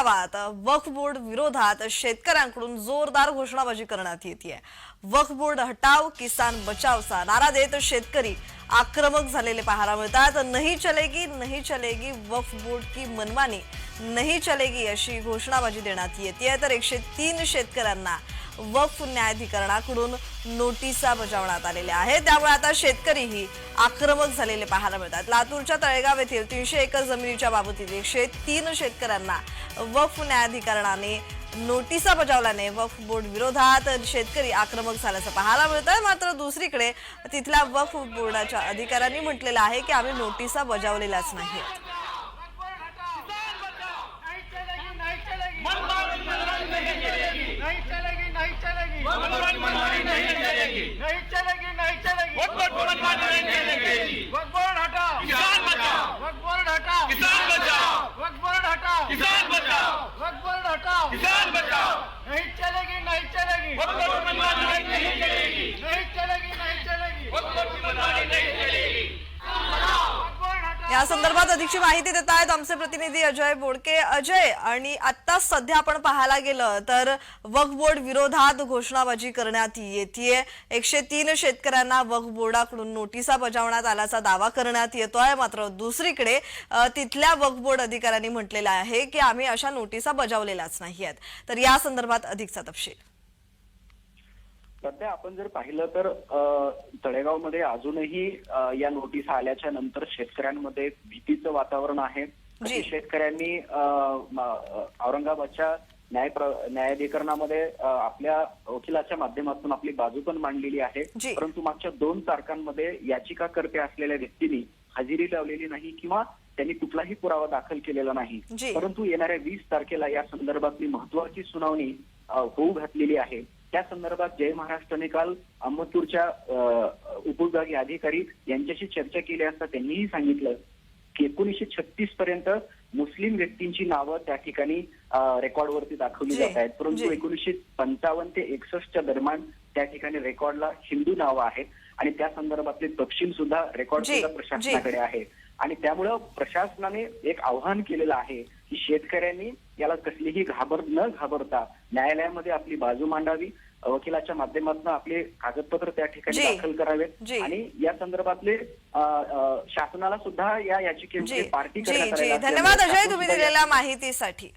तळेगावात वक्फ board विरोधात शेतकऱ्यांकडून जोरदार घोषणाबाजी करण्यात येते वक्फ बोर्ड हटाव किसान बचावचा नारा देत शेतकरी आक्रमक झालेले पाहायला मिळतात. नहीं चलेगी नहीं चलेगी वक्फ बोर्ड की मनमानी. नहीं चलेगी अशी घोषणाबाजी देण्यात येते तर एकशे तीन शेतकऱ्यांना वक्फ न्यायाधिकरणाकडून नोटिसा बजावण्यात आलेल्या आहेत. त्यामुळे आता शेतकरीही आक्रमक झालेले पाहायला मिळतात. लातूरच्या तळेगाव येथील तीनशे एकर जमिनीच्या बाबतीत एकशे तीन शेतकऱ्यांना वक्फ न्यायाधिकरणाने नोटिसा बजावल्याने वक्फ बोर्ड विरोधात शेतकरी आक्रमक झाल्याचं पाहायला मिळतंय. मात्र दुसरीकडे तिथल्या वक्फ बोर्डाच्या अधिकाऱ्यांनी म्हटलेलं आहे की आम्ही नोटिसा बजावलेल्याच नाहीत नहीं चलेगी नहीं चलेगी नहीं चलेगी नहीं चलेगी नहीं चलेगी वक्फ बोर्ड मनमानी नहीं चलेगी वक्फ बोर्ड हटाओ किसान बचाओ वक्फ बोर्ड हटाओ किसान बचाओ वक्फ बोर्ड हटाओ किसान बचाओ वक्फ बोर्ड हटाओ किसान बचाओ नहीं चलेगी नहीं चलेगी वक्फ बोर्ड मनमानी नहीं चलेगी नहीं चलेगी नहीं चलेगी वक्फ बोर्ड की मनमानी नहीं चलेगी वक्फ बोर्ड हटाओ या संदर्भात अधिकची माहिती देत आहेत आमचे प्रतिनिधी अजय बोडके. अजय आणि आता सध्या आपण पाहायला गेलं तर वक्फ बोर्ड विरोधात घोषणाबाजी करण्यात येते एकशे तीन शेतकऱ्यांना वक्फ बोर्डाकडून नोटिसा बजावण्यात आल्याचा दावा करण्यात येतोय. मात्र दुसरीकडे तिथल्या वक्फ बोर्ड अधिकाऱ्यांनी म्हटलेलं आहे की आम्ही अशा नोटिसा बजावलेल्याच नाही आहेत तर या संदर्भात अधिकचा तपशील. सध्या आपण जर पाहिलं तर तळेगावमध्ये अजूनही या नोटीस आल्याच्यानंतर शेतकऱ्यांमध्ये भीतीचं वातावरण आहे. शेतकऱ्यांनी औरंगाबादच्या न्याय न्यायाधिकरणामध्ये आपल्या वकिलाच्या माध्यमातून आपली बाजू पण मांडलेली आहे. परंतु मागच्या दोन तारखांमध्ये याचिकाकर्ते असलेल्या व्यक्तींनी हजेरी लावलेली नाही किंवा त्यांनी कुठलाही पुरावा दाखल केलेला नाही. परंतु येणाऱ्या वीस तारखेला या संदर्भातली महत्वाची सुनावणी होऊ घातलेली आहे त्या संदर्भात जय महाराष्ट्राने काल अहमदपूरच्या उपविभागीय अधिकारी यांच्याशी चर्चा केली असता त्यांनीही सांगितलं की एकोणीसशे छत्तीस पर्यंत मुस्लिम व्यक्तींची नावं त्या ठिकाणी रेकॉर्डवरती दाखवली जात आहेत परंतु. एकोणीसशे पंचावन्न ते एकसष्टच्या दरम्यान त्या ठिकाणी रेकॉर्डला हिंदू नावं आहेत आणि त्या संदर्भातले तपशील सुद्धा रेकॉर्ड सुद्धा. प्रशासनाकडे आहे आणि त्यामुळं प्रशासनाने एक आव्हान केलेलं आहे की शेतकऱ्यांनी याला कसलीही घाबर न घाबरता न्यायालयामध्ये आपली बाजू मांडावी वकिलाच्या माध्यमातून आपले कागदपत्र त्या ठिकाणी दाखल करावेत. आणि या संदर्भातले शासनाला सुद्धा या याचिकेमध्ये पार्टी धन्यवाद अजय तुम्ही दिलेल्या माहितीसाठी.